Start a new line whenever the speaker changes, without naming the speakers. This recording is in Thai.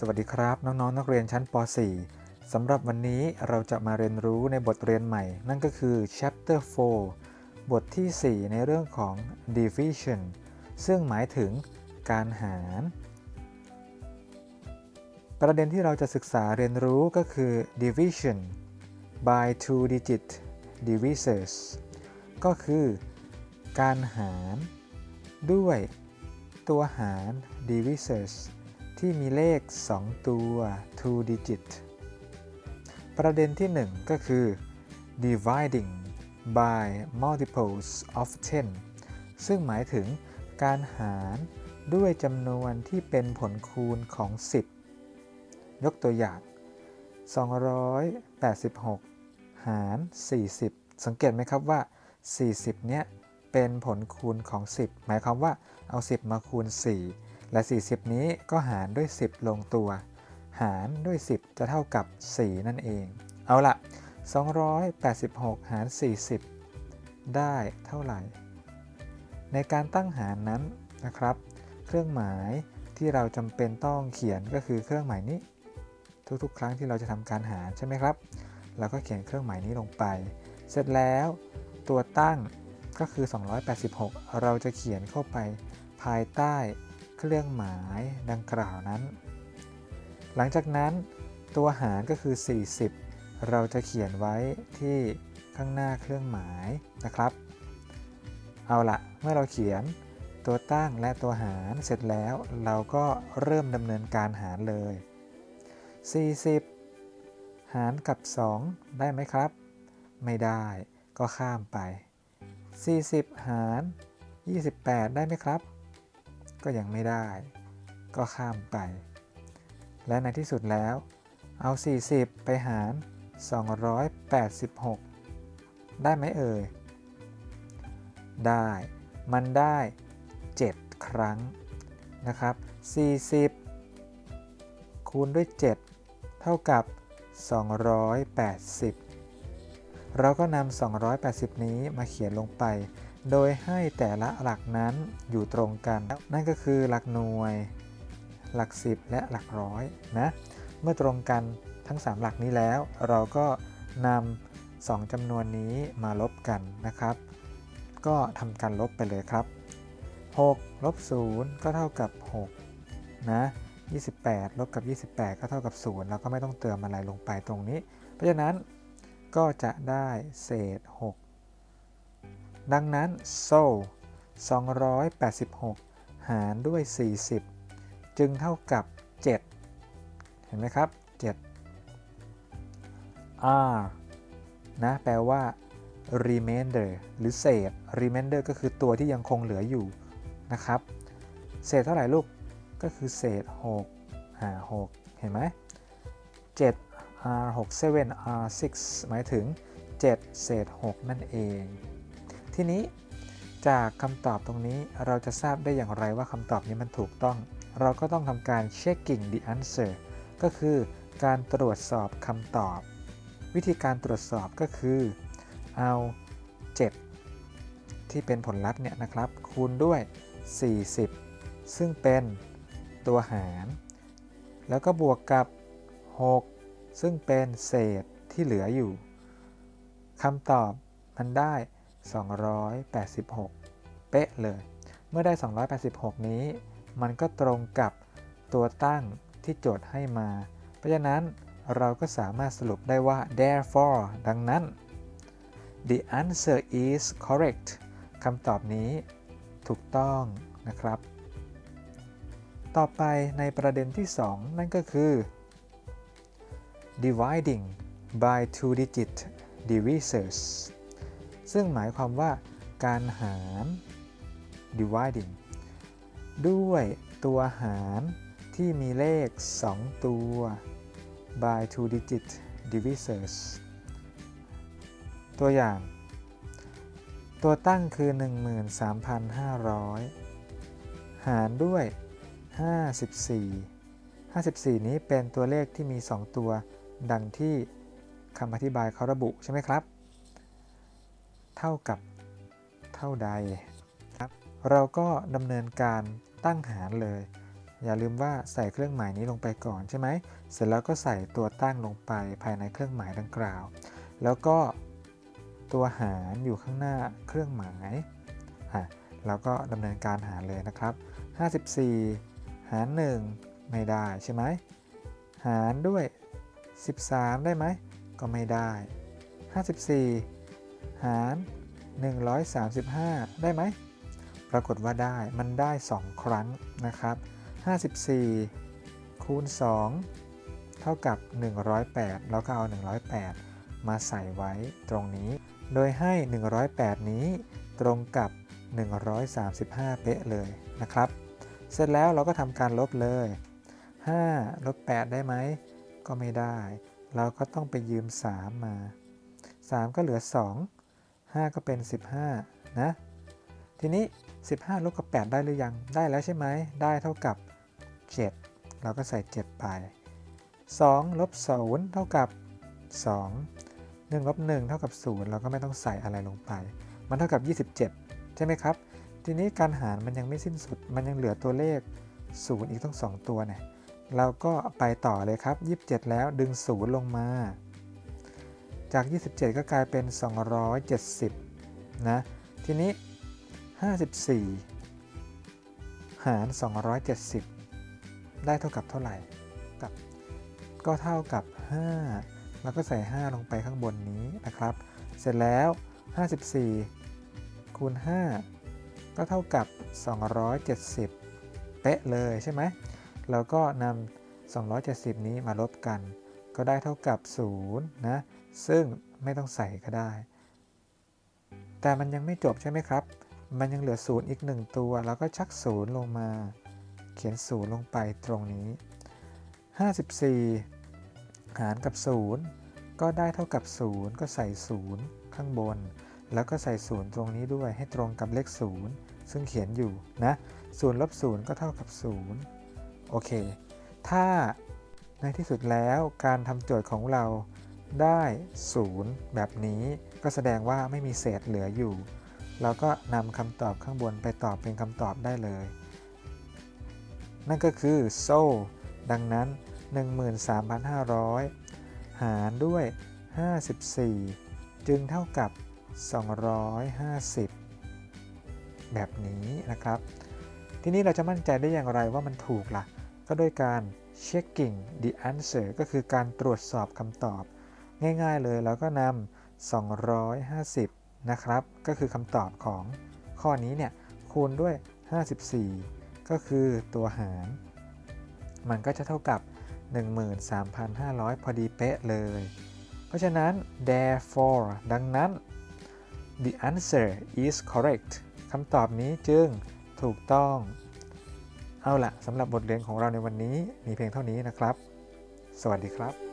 สวัสดีครับ น้องๆนนักเรียนชั้นป .4 สำหรับวันนี้เราจะมาเรียนรู้ในบทเรียนใหม่ นั่นก็คือ chapter 4 บทที่ 4 ในเรื่องของ division ซึ่งหมายถึงการหาร ประเด็นที่เราจะศึกษาเรียนรู้ก็คือ division by two digit divisors ก็คือ การหาร ด้วยตัวหาร divisors ที่มีเลข 2 ตัว two digit ประเด็นที่ 1 ก็คือ dividing by multiples of 10 ซึ่งหมายถึงการหารด้วยจำนวนที่เป็นผลคูณของ 10 ยกตัวอย่าง 286 หาร 40 สังเกตไหมครับว่า 40 เนี้ยเป็นผลคูณของ 10 หมายความว่าเอา 10 มาคูณ 4 และ 40 นี้ก็หารด้วย 10 ลงตัว หารด้วย 10 จะเท่ากับ 4 นั่นเอง เอาละ286 หาร 40 ได้เท่าไหร่ ในการตั้งหารนั้นนะครับ เครื่องหมายที่เราจำเป็นต้องเขียนก็คือเครื่องหมายนี้ ทุกๆ ครั้งที่เราจะทำการหารใช่ไหมครับเราก็เขียนเครื่องหมายนี้ลงไป เสร็จแล้วตัวตั้งก็คือ 286 เราจะเขียนเข้าไปภายใต้ เครื่องหมายดังกล่าวนั้น หลังจากนั้นตัวหารก็คือ 40 เราจะเขียนไว้ที่ข้างหน้าเครื่องหมายนะครับ เอาละเมื่อเราเขียนตัวตั้งและตัวหารเสร็จแล้ว เราก็เริ่มดำเนินการหารเลย 40 หารกับ 2 ได้ไหมครับ ไม่ได้ก็ข้ามไป 40 หาร 28 ได้ไหมครับ ก็ยังไม่ได้ ก็ข้ามไป และในที่สุดแล้ว เอา 40 ไปหาร 286 ได้ไหมเอ่ย ได้ มันได้ 7 ครั้งนะครับ 40 คูณด้วย 7 เท่ากับ 280 เราก็นำ280 นี้มาเขียนลงไป โดยให้แต่ละหลักนั้นอยู่ตรงกัน นั่นก็คือหลักหน่วย หลัก10และหลักร้อยนะ เมื่อตรงกันทั้ง 3 หลักนี้แล้ว เราก็นำ2จำนวนนี้มาลบกันนะครับ ก็ทำการลบไปเลยครับ6ลบ0ก็เท่ากับ6นะ28ลบกับ 28 ก็เท่ากับ0แล้วก็ไม่ต้องเติมอะไรลงไปตรงนี้ เพราะฉะนั้นก็จะได้เศษ 6 ดังนั้น so 286 หารด้วย 40 จึงเท่ากับ 7 เห็นไหมครับ 7 r นะ แปลว่า remainder หรือเศษ remainder ก็คือตัวที่ยังคงเหลืออยู่นะครับ เศษเท่าไหร่ลูก ก็คือเศษ6อ่า6 เห็นไหม 7 r 6 7 r 6หมายถึง 7 เศษ 6 นั่นเอง ทีนี้จากคำตอบตรงนี้เราจะทราบได้อย่างไรว่าคำตอบนี้มันถูกต้อง เราก็ต้องทำการ checking the answer ก็คือการตรวจสอบคำตอบ วิธีการตรวจสอบก็คือ เอา 7 ที่เป็นผลลัพธ์เนี่ยนะครับ คูณด้วย 40 ซึ่งเป็นตัวหาร แล้วก็บวกกับ 6 ซึ่งเป็นเศษที่เหลืออยู่คำตอบมันได้ 286 เป๊ะเลย เมื่อได้ 286 นี้ มันก็ตรงกับตัวตั้งที่โจทย์ให้มา เพราะฉะนั้นเราก็สามารถสรุปได้ว่า therefore ดังนั้น the answer is correct คำตอบนี้ถูกต้องนะครับ ต่อไปในประเด็นที่ 2 นั่นก็คือ dividing by two digit divisors ซึ่งหมายความว่าการหาร dividing ด้วยตัวหารที่มีเลข 2 ตัว by two digit divisors ตัวอย่าง ตัวตั้งคือ 13,500 หารด้วย 54 54 นี้เป็นตัวเลขที่มี 2 ตัว ดังที่คำอธิบายเขาระบุใช่ไหมครับ เท่ากับเท่าใดครับเราก็ดำเนินการตั้งหารเลย อย่าลืมว่าใส่เครื่องหมายนี้ลงไปก่อนใช่ไหมเสร็จแล้วก็ใส่ตัวตั้งลงไปภายในเครื่องหมายดังกล่าว แล้วก็ตัวหารอยู่ข้างหน้าเครื่องหมายอะแล้วก็ดำเนินการหารเลยนะครับ 54 หาร 1 ไม่ได้ใช่ไหมหารด้วย 13 ได้ไหมก็ไม่ได้ 54 หาร 135 ได้ไหม ปรากฏว่าได้ มันได้ 2 ครั้งนะครับ 54 คูณ 2 เท่ากับ 108 แล้วก็เอา 108 มาใส่ไว้ตรงนี้ โดยให้ 108 นี้ตรงกับ 135 เป๊ะเลยนะครับ เสร็จแล้วเราก็ทำการลบเลย 5 ลบ 8 ได้ไหม ก็ไม่ได้ เราก็ต้องไปยืม 3 มา 3 ก็เหลือ 2 5 ก็เป็น 15 นะ ทีนี้ 15 ลบกับ 8 ได้หรือยัง ได้แล้วใช่ไหม ได้เท่ากับ 7 เราก็ใส่ 7 ไป 2 ลบ 0 เท่ากับ 2 1ลบ1เท่ากับ 0 เราก็ไม่ต้องใส่อะไรลงไป มันเท่ากับ 27 ใช่ไหมครับ ทีนี้การหารมันยังไม่สิ้นสุด มันยังเหลือตัวเลข 0 อีกต้อง 2 ตัวเนี่ย เราก็ไปต่อเลยครับ 27 แล้วดึง 0 ลงมา จาก 27 ก็กลายเป็น 270 นะ ทีนี้ 54 หาร 270 ได้เท่ากับเท่าไหร่กับ ก็เท่ากับ 5 แล้วก็ใส่ 5 ลงไปข้างบนนี้นะครับ เสร็จแล้ว 54 คูณ 5 ก็เท่ากับ 270 เป๊ะเลยใช่ไหมเราก็นำ270 นี้มาลบกัน ก็ได้เท่ากับ0นะซึ่งไม่ต้องใส่ก็ได้ แต่มันยังไม่จบใช่ไหมครับ มันยังเหลือ 0 อีก 1 ตัว แล้วก็ชัก 0 ลงมา เขียน 0 ลงไปตรงนี้ 54 หารกับ 0 ก็ได้เท่ากับ 0 ก็ใส่ 0 ข้างบน แล้วก็ใส่ 0 ตรงนี้ด้วยให้ตรงกับเลข 0 ซึ่งเขียนอยู่นะ0ลบ0ก็เท่ากับ 0 โอเค ถ้า ในที่สุดแล้วการทำโจทย์ของเราได้0แบบนี้ก็แสดงว่าไม่มีเศษเหลืออยู่ เราก็นำคำตอบข้างบนไปตอบเป็นคำตอบได้เลย นั่นก็คือ so ดังนั้น 13,500 หารด้วย 54 จึงเท่ากับ 250 แบบนี้นะครับ ทีนี้เราจะมั่นใจได้อย่างไรว่ามันถูกละ่ะ ก็ด้วยการ checking the answer ก็คือการตรวจสอบคำตอบ ง่ายๆเลยเราก็นำ 250 นะครับ ก็คือคำตอบของข้อนี้เนี่ย คูณด้วย 54 ก็คือตัวหาร มันก็จะเท่ากับ 13,500 พอดีเป๊ะเลย เพราะฉะนั้น therefore ดังนั้น the answer is correct คำตอบนี้จึงถูกต้อง เอาละสำหรับบทเรียนของเราในวันนี้มีเพียงเท่านี้นะครับ สวัสดีครับ